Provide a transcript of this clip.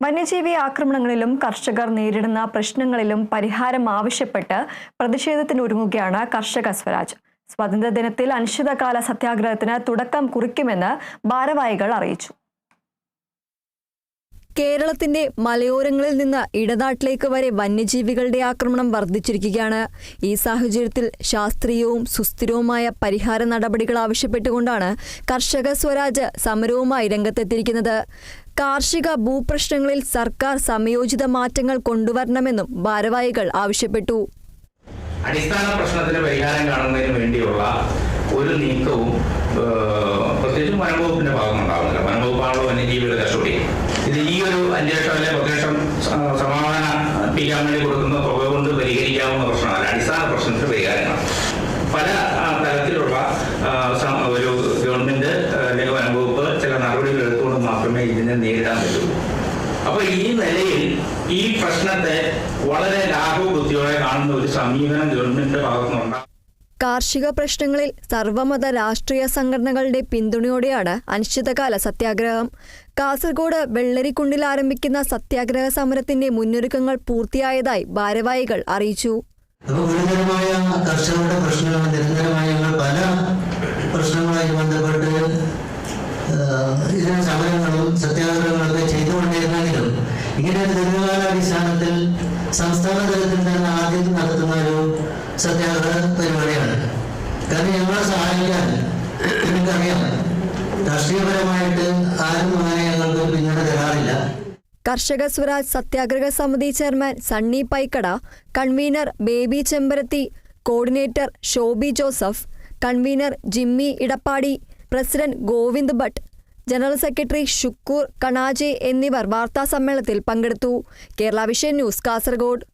വന്യജീവി ആക്രമണങ്ങളിലും കർഷകർ നേരിടുന്ന പ്രശ്നങ്ങളിലും പരിഹാരം ആവശ്യപ്പെട്ട് പ്രതിഷേധത്തിനൊരുങ്ങുകയാണ് കർഷക സ്വരാജ്. സ്വാതന്ത്ര്യദിനത്തിൽ അനിശ്ചിതകാല സത്യാഗ്രഹത്തിന് തുടക്കം കുറിക്കുമെന്ന് ഭാരവാഹികൾ അറിയിച്ചു. കേരളത്തിന്റെ മലയോരങ്ങളിൽ നിന്ന് ഇടനാട്ടിലേക്ക് വരെ വന്യജീവികളുടെ ആക്രമണം വർദ്ധിച്ചിരിക്കുകയാണ്. ഈ സാഹചര്യത്തിൽ ശാസ്ത്രീയവും സുസ്ഥിരവുമായ പരിഹാര നടപടികൾ ആവശ്യപ്പെട്ടുകൊണ്ടാണ് കർഷക സ്വരാജ് സമരവുമായി രംഗത്തെത്തിയിരിക്കുന്നത്. കാർഷിക ഭൂപ്രശ്നങ്ങളിൽ സർക്കാർ സമയോചിത മാറ്റങ്ങൾ കൊണ്ടുവരണമെന്നും ഭാരവാഹികൾ ആവശ്യപ്പെട്ടു. അടിസ്ഥാന പ്രശ്നത്തിന് പരിഹാരം കാണുന്നതിന് വേണ്ടിയുള്ള ഒരു നീക്കവും പ്രത്യേകിച്ച് വനംവകുപ്പിന്റെ ഭാഗത്തുനിന്നുണ്ടാകുന്നില്ല. വനംവകുപ്പാണല്ലോ വന്യജീവിയുടെ കസ്റ്റഡി ഇത് ഈ ഒരു അന്വേഷണം അല്ലെ പ്രത്യക്ഷം സ- സമാധാനിപ്പിക്കാൻ വേണ്ടി കൊടുക്കുന്ന തുക കൊണ്ട് പരിഹരിക്കാവുന്ന പ്രശ്നമാണ് അടിസ്ഥാന പ്രശ്നത്തിന് പരിഹാരമാണ് പല മാത്രമേ ഇതിനെ നേരിടാൻ പറ്റുള്ളൂ. അപ്പൊ ഈ നിലയിൽ ഈ പ്രശ്നത്തെ വളരെ ലാഘവബുദ്ധിയോടെ കാണുന്ന ഒരു സമീപനം ഗവൺമെന്റിന്റെ ഭാഗത്തുനിന്നുണ്ടാകും കാർഷിക പ്രശ്നങ്ങളിൽ സർവമത രാഷ്ട്രീയ സംഘടനകളുടെ പിന്തുണയോടെയാണ് അനിശ്ചിതകാല സത്യാഗ്രഹം. കാസർഗോഡ് വെള്ളരിക്കുണ്ടിൽ ആരംഭിക്കുന്ന സത്യാഗ്രഹ സമരത്തിന്റെ മുന്നൊരുക്കങ്ങൾ പൂർത്തിയായതായി ഭാരവാഹികൾ അറിയിച്ചു. ഗുരുതരമായ കർഷകരുടെ പ്രശ്നങ്ങൾ നിരന്തരമായി ഞങ്ങൾ പല പ്രശ്നങ്ങളുമായി ബന്ധപ്പെട്ട് ഇതിന് സമരങ്ങളും സത്യാഗ്രഹങ്ങളൊക്കെ ചെയ്തുകൊണ്ടിരുന്നെങ്കിലും ഇങ്ങനെ ദീർഘകാലാടിസ്ഥാനത്തിൽ സംസ്ഥാന തലത്തിൽ തന്നെ ആദ്യം നടത്തുന്ന ഒരു സത്യാഗ്രഹ പരിപാടിയാണ്. കാരണം ഞങ്ങളെ സഹായിക്കാൻ എനിക്കറിയാം. രാഷ്ട്രീയപരമായിട്ട് ആരും അങ്ങനെ ഞങ്ങൾക്ക് പിന്നീട് തരാറില്ല. Karshaka Swaraj Satyagraha Samiti chairman Sunny Paikkada convener Baby Chembarathi coordinator Shobi Joseph convener Jimmy Idappadi president Govind Bhat general secretary Shukoor Kanaje എന്നിവർ വാർത്താസമ്മേളനത്തിൽ പങ്കെടുത്തു. Kerala vision news Kasaragod.